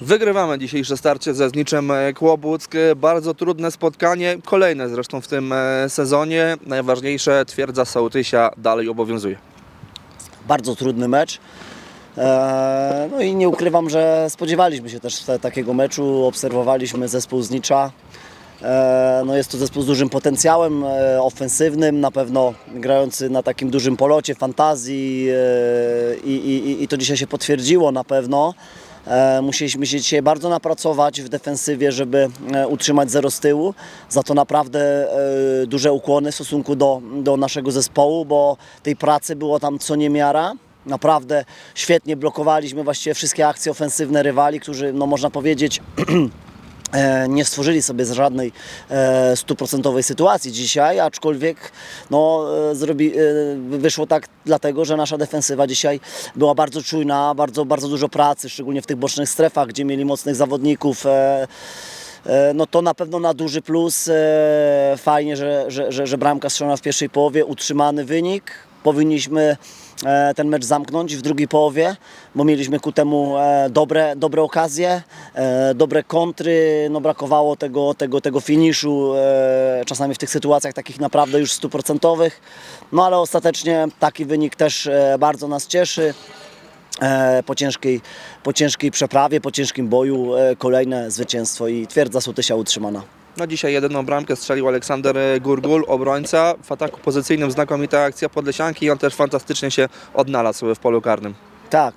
Wygrywamy dzisiejsze starcie ze Zniczem Kłobuck. Bardzo trudne spotkanie, kolejne zresztą w tym e, sezonie. Najważniejsze, twierdza Sołtysia dalej obowiązuje. bardzo trudny mecz. Eee, No i nie ukrywam, że spodziewaliśmy się też te- takiego meczu. Obserwowaliśmy zespół z Nicza. Eee, No jest to zespół z dużym potencjałem e, ofensywnym, na pewno grający na takim dużym polocie fantazji e, i, i, i to dzisiaj się potwierdziło na pewno. E, Musieliśmy się dzisiaj bardzo napracować w defensywie, żeby e, utrzymać zero z tyłu. Za to naprawdę e, duże ukłony w stosunku do, do naszego zespołu, bo tej pracy było tam co niemiara. Naprawdę świetnie blokowaliśmy właściwie wszystkie akcje ofensywne rywali, którzy, no można powiedzieć, nie stworzyli sobie z żadnej e, stuprocentowej sytuacji dzisiaj, aczkolwiek no, e, zrobi, e, wyszło tak dlatego, że nasza defensywa dzisiaj była bardzo czujna, bardzo, bardzo dużo pracy, szczególnie w tych bocznych strefach, gdzie mieli mocnych zawodników. E, E, no to na pewno na duży plus. E, Fajnie, że, że, że, że bramka strzelona w pierwszej połowie, utrzymany wynik. Powinniśmy e, ten mecz zamknąć w drugiej połowie, bo mieliśmy ku temu e, dobre, dobre okazje, e, dobre kontry, no brakowało tego, tego, tego finiszu czasami w tych sytuacjach takich naprawdę już stuprocentowych, no ale ostatecznie taki wynik też bardzo nas cieszy. Po ciężkiej, po ciężkiej przeprawie, po ciężkim boju kolejne zwycięstwo i twierdza Sołtysia utrzymana. No dzisiaj jedyną bramkę strzelił Aleksander Gurgul, obrońca. W ataku pozycyjnym znakomita akcja Podlesianki i on też fantastycznie się odnalazł w polu karnym. Tak,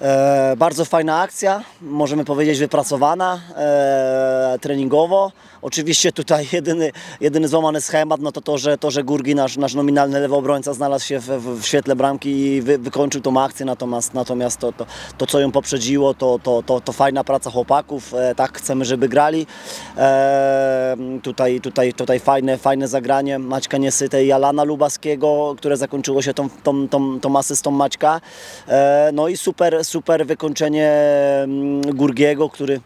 e, bardzo fajna akcja, możemy powiedzieć wypracowana e, treningowo. Oczywiście tutaj jedyny, jedyny złamany schemat no to to, że, to, że Gurgi, nasz, nasz nominalny lewy obrońca znalazł się w, w, w świetle bramki i wy, wykończył tą akcję, natomiast, natomiast to, to, to co ją poprzedziło to, to, to, to fajna praca chłopaków, e, tak chcemy, żeby grali. E, tutaj, tutaj, tutaj fajne, fajne zagranie Maćka Niesytej i Alana Lubaskiego, które zakończyło się tą, tą, tą, tą asystą Maćka. E, no i super, super wykończenie mm, Gurgiego, który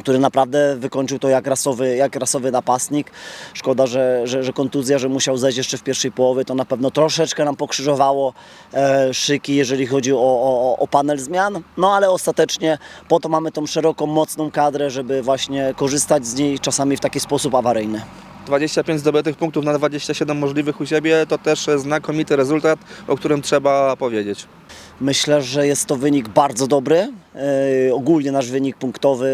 który naprawdę wykończył to jak rasowy, jak rasowy napastnik. Szkoda, że, że, że kontuzja, że musiał zejść jeszcze w pierwszej połowie, to na pewno troszeczkę nam pokrzyżowało e, szyki, jeżeli chodzi o, o, o panel zmian. No ale ostatecznie po to mamy tą szeroką, mocną kadrę, żeby właśnie korzystać z niej czasami w taki sposób awaryjny. 25 zdobytych punktów na 27 możliwych u siebie to też znakomity rezultat, o którym trzeba powiedzieć. Myślę, że jest to wynik bardzo dobry. E, ogólnie nasz wynik punktowy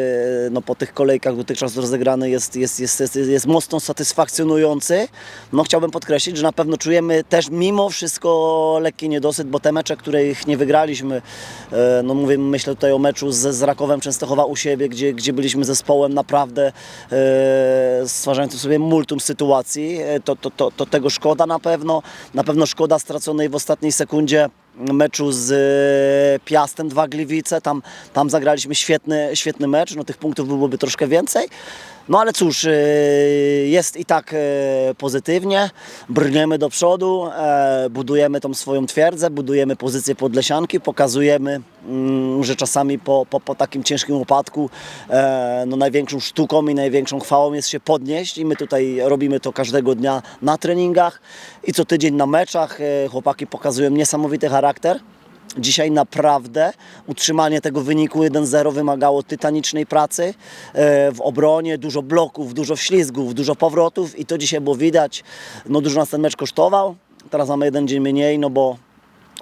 e, no, po tych kolejkach dotychczas rozegrany jest, jest, jest, jest, jest mocno satysfakcjonujący. No, chciałbym podkreślić, że na pewno czujemy też mimo wszystko lekki niedosyt, bo te mecze, których nie wygraliśmy, e, no mówię, myślę tutaj o meczu z, z Rakowem Częstochowa u siebie, gdzie, gdzie byliśmy zespołem naprawdę e, stwarzającym sobie multum sytuacji, e, to, to, to, to tego szkoda na pewno. Na pewno szkoda straconej w ostatniej sekundzie meczu z e, Piastem Dwa Gliwice. Tam, tam zagraliśmy świetny, świetny mecz. No, tych punktów byłoby troszkę więcej. No ale cóż, e, jest i tak e, pozytywnie. Brniemy do przodu, budujemy tą swoją twierdzę, budujemy pozycję Podlesianki, pokazujemy, mm, że czasami po, po, po takim ciężkim upadku no największą sztuką i największą chwałą jest się podnieść i my tutaj robimy to każdego dnia na treningach i co tydzień na meczach. Chłopaki pokazują niesamowity charakter. Dzisiaj naprawdę utrzymanie tego wyniku 1-0 wymagało tytanicznej pracy e, w obronie, dużo bloków, dużo ślizgów, dużo powrotów i to dzisiaj było widać. No dużo nas ten mecz kosztował. Teraz mamy jeden dzień mniej, no bo,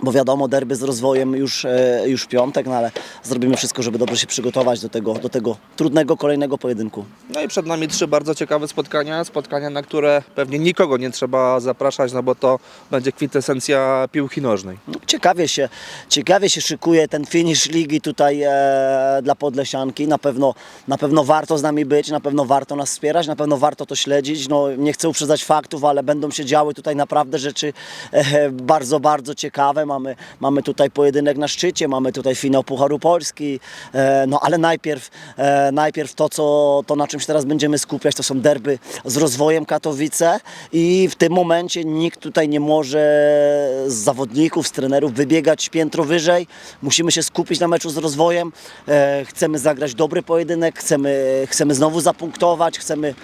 bo wiadomo, derby z rozwojem już, e, już w piątek, no ale zrobimy wszystko, żeby dobrze się przygotować do tego, do tego trudnego kolejnego pojedynku. No i przed nami trzy bardzo ciekawe spotkania, spotkania, na które pewnie nikogo nie trzeba zapraszać, no bo to będzie kwintesencja piłki nożnej. No, Ciekawie się, ciekawie się szykuje ten finish ligi tutaj e, dla Podlesianki. Na pewno, na pewno warto z nami być, na pewno warto nas wspierać, na pewno warto to śledzić. No, nie chcę uprzedzać faktów, ale będą się działy tutaj naprawdę rzeczy e, bardzo, bardzo ciekawe. Mamy, mamy tutaj pojedynek na szczycie, mamy tutaj finał Pucharu Polski, e, no ale najpierw, e, najpierw to, co, to, na czym się teraz będziemy skupiać, to są derby z rozwojem Katowice i w tym momencie nikt tutaj nie może z zawodników, z trenerów wybiegać piętro wyżej. Musimy się skupić na meczu z rozwojem. E, chcemy zagrać dobry pojedynek, chcemy, chcemy znowu zapunktować, chcemy,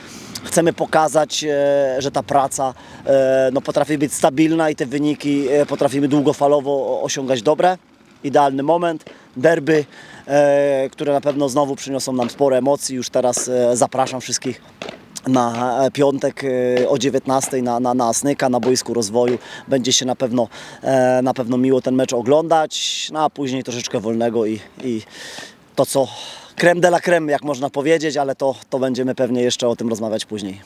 chcemy pokazać, że ta praca no, potrafi być stabilna i te wyniki potrafimy długofalowo osiągać dobre. idealny moment. Derby, e, które na pewno znowu przyniosą nam sporo emocji. Już teraz e, zapraszam wszystkich na e, piątek o 19 na, na, na Asnyka, na boisku rozwoju. Będzie się na pewno, na pewno miło ten mecz oglądać, no a później troszeczkę wolnego i, i to co creme de la creme, jak można powiedzieć, ale to, to będziemy pewnie jeszcze o tym rozmawiać później.